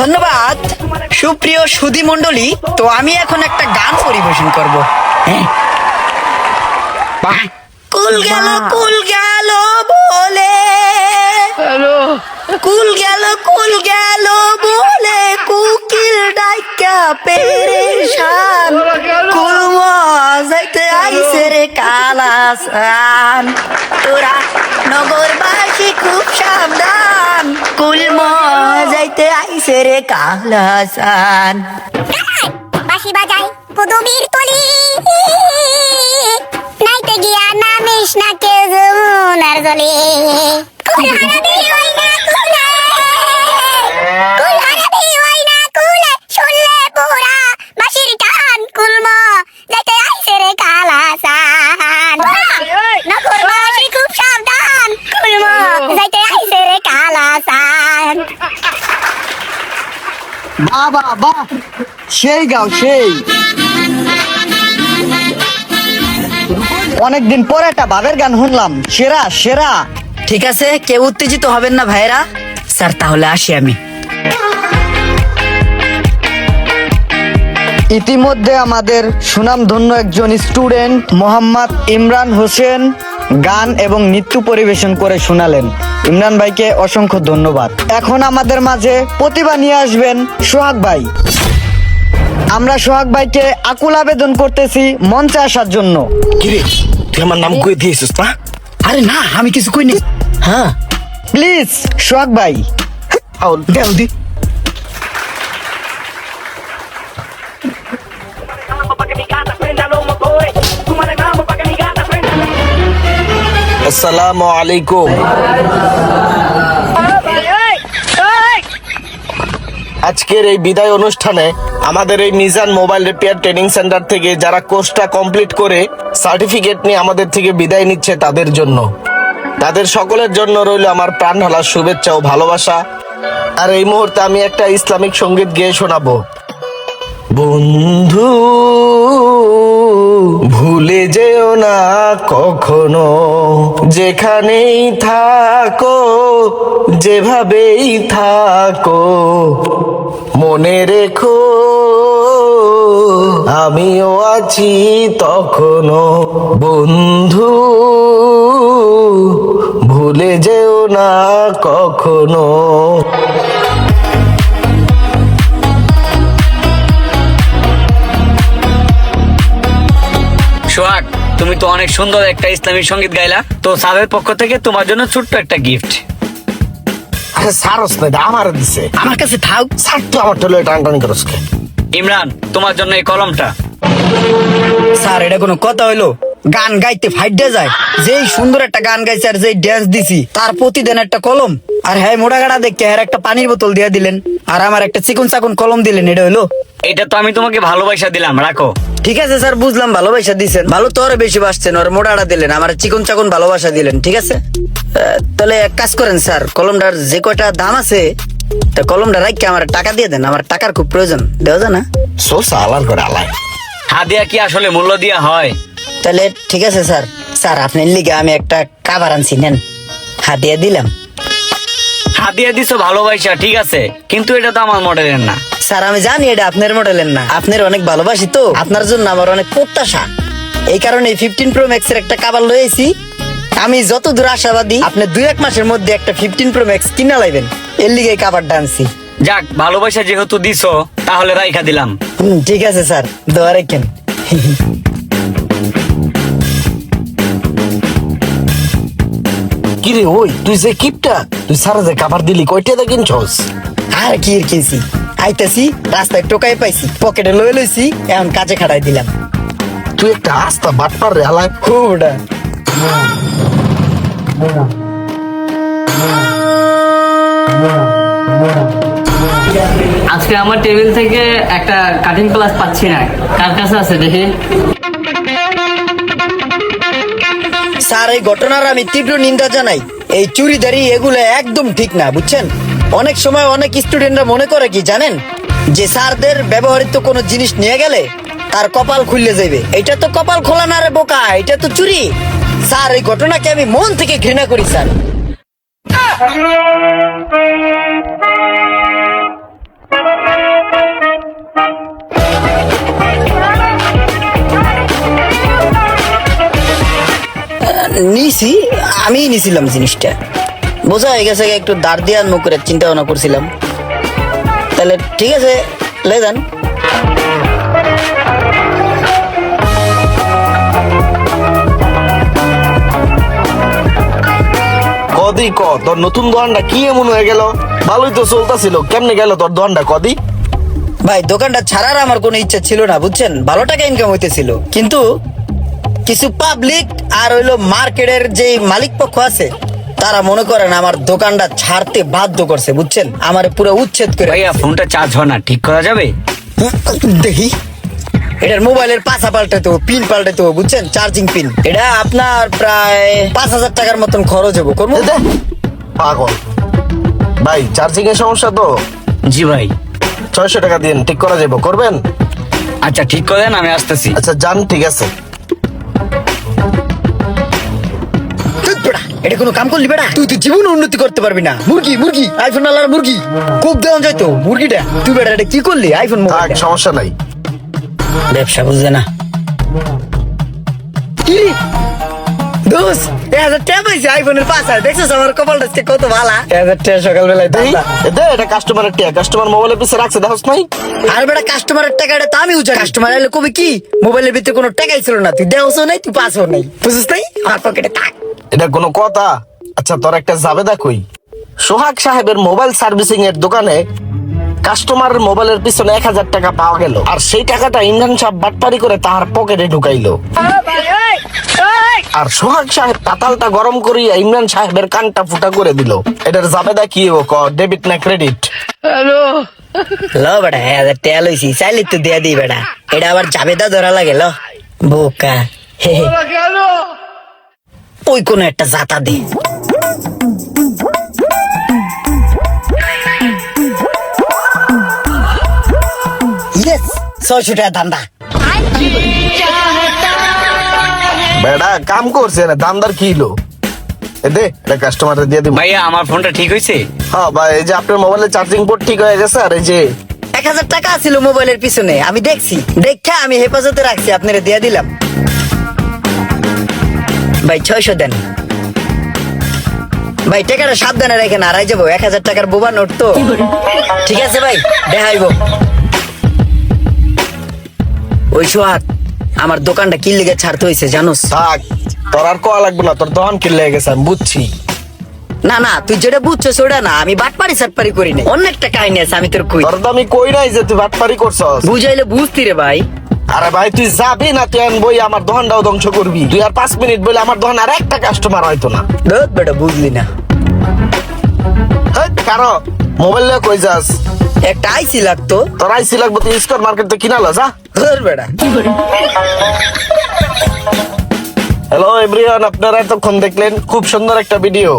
ধন্যবাদ। সুপ্রিয় সুধী মণ্ডলী তো আমি এখন একটা গান পরিবেশন করব। হ্যাঁ। কুল গেল কুল গেল বলে। কুল গেল কুল গেল বলে। কুকিল ডাইকা পেরেশান। কুল মজাইতে আইসে রে কালাসান। তোরা নগরবাসী খুব সাবধান। কুল যাইতে আইসে রে কালাসান বাঁশি বাজাই পদবীর তলি বাবা বাহ সেই গাও সেই। অনেকদিন পরে একটা বাবের গান শুনলাম। সেরা সেরা। ঠিক আছে কেউ উত্তেজিত হবেন না ভাইরা স্যার তাহলে আসি আমি। ইতিমধ্যে আমাদের সুনামধন্য একজন স্টুডেন্ট মোহাম্মদ ইমরান হোসেন। গান এবং নৃত্য পরিবেশন করে শোনালেন। ইমরান ভাইকে অসংখ্য ধন্যবাদ। এখন আমাদের মাঝে প্রতিভা নিয়ে আসবেন সোহাগ ভাই। আমরা সোহাগ ভাইকে আকুল আবেদন করতেছি মঞ্চে আসার জন্য। কিরে তুই আমার নাম কই দিয়েছিস না আরে না আমি কিছু কইনি। হ্যাঁ প্লিজ সোহাগ ভাই। আউল দেও আসসালামু আলাইকুম। আজকের এই বিদায় অনুষ্ঠানে আমাদের এই Mizan mobile repair training centre থেকে যারা কোর্সটা কমপ্লিট করে সার্টিফিকেট নিয়ে আমাদের থেকে বিদায় নিচ্ছে তাদের জন্য। তাদের সকলের জন্য রইল আমার প্রাণ ঢালার শুভেচ্ছা ও ভালোবাসা। আর এই মুহূর্তে আমি একটা ইসলামিক সংগীত গেয়ে শোনাবো। বন্ধু, ভুলে যেও না কখনো। যেখানেই থাকো, যেভাবেই থাকো, মনে রেখো, আমিও আছি তখনো বন্ধু, ভুলে যেও না কখনো। সোহাগ তুমি তো অনেক সুন্দর একটা ইসলামী সংগীত গাইলা। তো সাদের পক্ষ থেকে তোমার জন্য ছোট্ট একটা গিফট আরে সারস না এটা আমার দিছে। আমার কাছে থাক। সার তো আমার টলে টানটানি করস ইমরান তোমার জন্য এই কলমটা। স্যার এটা কোনো কথা হইল? গান গাইতে ফাইডে যায়। যেই সুন্দর একটা গান গাইছে আর যেই ড্যান্স দিছি তার প্রতিদিন একটা কলম। আর হ্যাঁ মোটা গাড়া দেখে আর একটা পানির বোতল দিয়ে দিলেন। আর আমার একটা চিকন চাকুন কলম দিলেন এটা হইল এটা তো আমি তোমাকে ভালোবাসা দিলাম রাখো। ঠিক আছে স্যার বুঝলাম ভালোবাসা দিছেন। ভালো তো আরও বেশি বাসছেন ওর মোটাটা দিলেন আমার চিকন চাকুন ভালোবাসা দিলেন ঠিক আছে? আহ, তাহলে এক কাজ করেন স্যার কলমটার যে কয়টা দাম আছে তা কলমটা রাখকে আমার টাকা দিয়ে দেন আমার টাকার খুব প্রয়োজন দেওয়া যায় না? সো সালার করে আলাই হাদিয়া কি আসলে মূল্য দিয়া হয়? তাহলে ঠিক আছে স্যার। স্যার আপনার লিগে আমি একটা কাবার আনছি নেন। হাতিয়া দিলাম। হাদিয়া দিছো ভালোবাসা ঠিক আছে। কিন্তু এটা তো আমার মডেলের না। স্যার আমি জানি এটা আপনার মডেলের না। আপনার অনেক ভালোবাসি তো। আপনার জন্য আমার অনেক প্রত্যাশা। এই কারণে ফিফটিন প্রো ম্যাক্স এর একটা কাবার লয়েছি আমি যত দূর আশাবাদী আপনি দুই এক মাসের মধ্যে একটা ফিফটিন প্রো ম্যাক্স কিনা লাইবেন। এর লিগে কাবারটা আনছি। যাক ভালোবাসা যেহেতু দিছো তাহলে রাইখা দিলাম। হুম, ঠিক আছে স্যার। দোয়া রেখেন। কিরে ওই তুই যে কিপটা তুই সারা যে কাবার দিলি কয়টা দা কিনছস? আর কি এর কিনছি? আইতাছি রাস্তায় টোকাই পাইছি পকেটে লয়ে লইছি এখন কাজে খাড়াই দিলাম। তুই একটা আস্তা বাটপার রে আলাই ওটা আজকে আমার টেবিল থেকে একটা কাটিং ক্লাস পাচ্ছি না। কার কাছে আছে দেখি? স্যার, এই ঘটনার আমি তীব্র নিন্দা জানাই। এই চুরিদারি এগুলো একদম ঠিক না, বুঝছেন? অনেক সময় অনেক স্টুডেন্টরা মনে করে কি, জানেন? যে স্যারদের ব্যবহৃত কোনো জিনিস নিয়ে গেলে তার কপাল খুললে যাবে এটা তো কপাল খোলা না রে বোকা, এটা তো চুরি। স্যার, এই ঘটনাকে আমি মন থেকে ঘৃণা করি, স্যার। নিছি আমি নিছিলাম জিনিসটা। বোঝা হয়ে গেছে একটু দাঁড় দিয়ে মুখ করে চিন্তা ভাবনা করছিলাম। তাহলে ঠিক আছে লে যান। কদি ক। তোর নতুন দোকানটা কি এমন হয়ে গেল? ভালোই তো চলতেছিল। কেমনে গেল তোর দোকানটা কদি ভাই দোকানটা ছাড়ার আমার কোনো ইচ্ছা ছিল না বুঝছেন? ভালো টাকা ইনকাম হইতেছিল। কিন্তু কিছু পাবলিক আর হইল মার্কেটের যে মালিক পক্ষ আছে তারা মনে করেন আমার দোকানটা ছাড়তে বাধ্য করছে বুঝছেন? আমার পুরো উচ্ছেদ করে ভাইয়া ফোনটা চার্জ হয় না ঠিক করা যাবে? দেখি। এটার মোবাইলের পাশা পাল্টাতে হবে পিন পাল্টাতে হবে বুঝছেন? চার্জিং পিন এটা আপনার প্রায় পাঁচ হাজার টাকার মতন খরচ হব করব? পাগল। ভাই চার্জিং এর সমস্যা তো? জি ভাই। ছয়শো টাকা দিন ঠিক করা যাব করবেন? আচ্ছা ঠিক করে দেন আমি আসতেছি। আচ্ছা যান ঠিক আছে। এটা কোনো কাম করলি বেটা তুই তো জীবন উন্নতি করতে পারবি না। মুরগি মুরগি আইফোন আলার মুরগি। খুব দেওয়া যায় তো মুরগিটা। তুই বেটা এটা কি করলি আইফোন সমস্যা নাই। ব্যবসা বুঝবে না। কি রে? এক হাজার টাকা পাইছি আইফোনের পাঁচ হাজার দেখছিস আমার কপালটা কত ভালা? এক হাজার টাকা সকালবেলায় দেই, দে, এটা কাস্টমারের কাস্টমার মোবাইলের রাখছে দেখোস নাই? আর বেটা কাস্টমারের টাকা এটা তো আমি উঠা কাস্টমার এলে কবি কি? মোবাইলের ভিতরে কোনো টাকাই ছিল না। তুই দেওয়াও নাই তুই পাসও নাই। বুঝছিস নাই? আমার পকেটে থাক। এটা কোনো কথা? আচ্ছা তোর একটা জাবেদা কই? সোহাগ সাহেবের মোবাইল সার্ভিসিং এর দোকানে কাস্টমারের মোবাইলের পিছনে এক হাজার টাকা পাওয়া গেল। আর সেই টাকাটা ইমরান সাহেব বাটপারি করে তার পকেটে ঢুকাইলো। আর সোহাগ সাহেব পাতালটা গরম করিয়া ইমরান সাহেবের কানটা ফুটা করে দিল। এটার জাবেদা কি ও ক ডেবিট না ক্রেডিট ল বেটা হাজার টাকা লইছি চাইলে তো দেয়া দিই বেটা। এটা আবার জাবেদা ধরা লাগে ল। বোকা। হে হে। ওই কোন একটা জাতা দে। ছয়শো টাকা ধান্দা বেড়া কাম করছে না দামদার কি এ দে এটা কাস্টমারে দিয়ে দিব। ভাইয়া আমার ফোনটা ঠিক হয়েছে? হ্যাঁ ভাই এই যে আপনার মোবাইলের চার্জিং পোর্ট ঠিক হয়ে গেছে আর এই যে এক হাজার টাকা ছিল মোবাইলের পিছনে আমি দেখছি। দেখে আমি হেফাজতে রাখছি আপনারা দিয়ে দিলাম। ভাই ছয়শো দেন। ভাই টাকাটা সাবধানে রেখেন আড়াই যাব। এক হাজার টাকার বোবা নোট তো। ঠিক আছে ভাই দেখাইব ওই সোহাগ আমার দোকানটা কি লেগে ছাড়তে হয়েছে জানোস? থাক তোর আর কোয়া লাগবে না তোর দহন কিনলে গেছে আমি বুঝছি। না না তুই যেটা বুঝছ ওটা না আমি বাটপারি সাটপারি করি না অন্য একটা কাহিনী আছে আমি তোর কই। তোর তো আমি কই নাই যে তুই বাটপারি করছস। বুঝাইলে বুঝতি রে ভাই। আরে ভাই তুই যাবি না? তুই বই আমার দোকানটাও ধ্বংস করবি। তুই আর পাঁচ মিনিট বলে আমার দোকান আর একটা কাস্টমার হয়তো না। বেটা বুঝলি না। কারও মোবাইল নিয়ে কই যাস? একটা আইসি লাগতো। তোর আইসি লাগবে তুই স্কোয়ার মার্কেট তো কিনালো যা। ধর বেটা। হ্যালো এভরিওয়ান আপনারা এতক্ষণ দেখলেন খুব সুন্দর একটা ভিডিও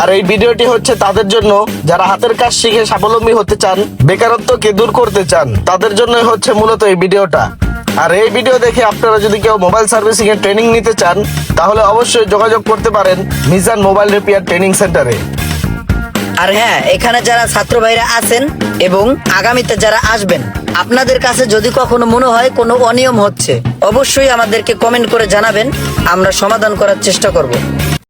আর এই ভিডিওটি হচ্ছে তাদের জন্য যারা হাতের কাজ শিখে স্বাবলম্বী হতে চান বেকারত্বকে দূর করতে চান তাদের জন্যই হচ্ছে মূলত এই ভিডিওটা আর এই ভিডিও দেখে আপনারা যদি কেউ মোবাইল সার্ভিসিং এর ট্রেনিং নিতে চান, তাহলে অবশ্যই যোগাযোগ করতে পারেন মিজান মোবাইল রিপেয়ার ট্রেনিং সেন্টারে আর হ্যাঁ এখানে যারা ছাত্র ভাইরা আছেন এবং আগামীতে যারা আসবেন, আপনাদের কাছে যদি কখনো মনে হয় কোনো অনিয়ম হচ্ছে, অবশ্যই আমাদেরকে কমেন্ট করে জানাবেন, আমরা সমাধান করার চেষ্টা করব।